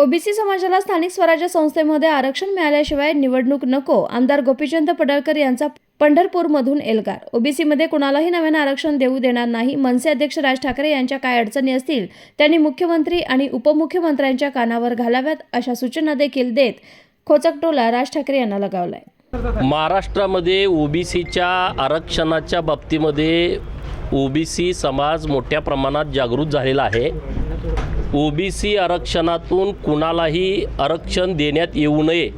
OBC समाजाला स्थानिक स्वराज्य संस्थेमध्ये आरक्षण मिळाल्याशिवाय निवडणूक नको आमदार गोपीचंद पडळकर यांचा पंढरपूरमधून एल्गार. ओबीसीमध्ये कुणालाही नव्यानं आरक्षण देऊ देणार नाही. मनसे अध्यक्ष राज ठाकरे यांच्या काय अडचणी असतील त्यांनी मुख्यमंत्री आणि उपमुख्यमंत्र्यांच्या कानावर घालाव्यात अशा सूचना देखील देत खोचकटोला राज ठाकरे यांना लगावलाय. महाराष्ट्रामध्ये ओबीसीच्या आरक्षणाच्या बाबतीमध्ये ओबीसी समाज मोठ्या प्रमाणात जागृत झालेला आहे. ओबीसी आरक्षणातून कुणालाही आरक्षण देण्यात येऊ नये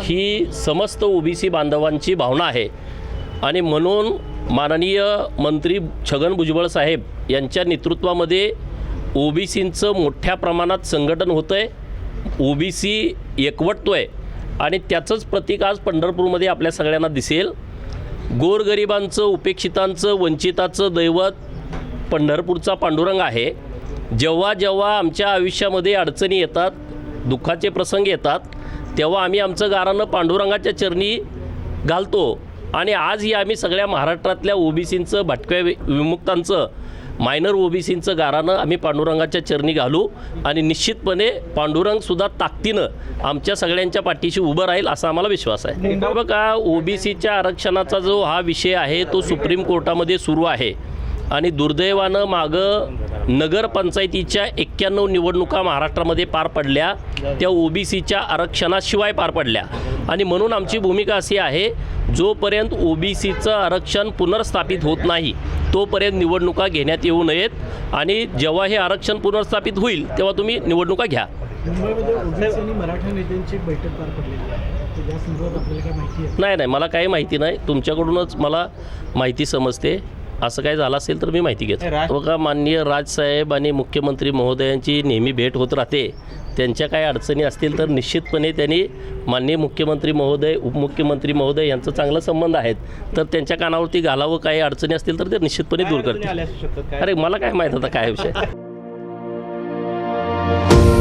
ही समस्त ओबीसी बांधवांची भावना आहे. आणि म्हणून माननीय मंत्री छगन भुजबळ साहेब यांच्या नेतृत्वामध्ये ओबीसींचं मोठ्या प्रमाणात संघटन होतं आहे ओबीसी एकवटतो आहे आणि त्याचंच प्रतीक आज पंढरपूरमध्ये आपल्या सगळ्यांना दिसेल. गोरगरिबांचं उपेक्षितांचं वंचिताचं दैवत पंढरपूरचा पांडुरंग आहे. जेव्हा जेव्हा आमच्या आयुष्यामध्ये अडचणी येतात दुःखाचे प्रसंग येतात तेव्हा आम्ही आमचं गारानं पांडुरंगाच्या चरणी घालतो. आणि आजही आम्ही सगळ्या महाराष्ट्रातल्या ओबीसींचं भटक्या विमुक्तांचं मायनर ओबीसींचं गारानं आम्ही पांडुरंगाच्या चरणी घालू आणि निश्चितपणे पांडुरंगसुद्धा ताकदीनं आमच्या सगळ्यांच्या पाठीशी उभं राहील असा आम्हाला विश्वास आहे. बघा ओबीसीच्या आरक्षणाचा जो हा विषय आहे तो सुप्रीम कोर्टामध्ये सुरू आहे. आणि दुर्दैवानं मागं नगरपंचायतीच्या एक्क्याण्णव निवडणुका महाराष्ट्रामध्ये पार पडल्या. त्या ओबीसीच्या आरक्षणाशिवाय पार पडल्या. आणि म्हणून आमची भूमिका अशी आहे जोपर्यंत ओबीसीचं आरक्षण पुनर्स्थापित होत नाही तोपर्यंत निवडणुका घेण्यात येऊ नयेत. आणि जेव्हा हे आरक्षण पुनर्स्थापित होईल तेव्हा तुम्ही निवडणुका घ्या. नाही नाही मला काही माहिती नाही. तुमच्याकडूनच मला माहिती समजते. असं काही झालं असेल तर मी माहिती घेतो. बघा माननीय राजसाहेब आणि मुख्यमंत्री महोदयांची नेहमी भेट होत राहते. त्यांच्या काही अडचणी असतील तर निश्चितपणे त्यांनी माननीय मुख्यमंत्री महोदय उपमुख्यमंत्री महोदय यांचा चांगला संबंध आहेत. तर त्यांच्या कानावरती घालावं काही अडचणी असतील तर ते निश्चितपणे दूर करतील. अरे मला काय माहीत होता काय विषय?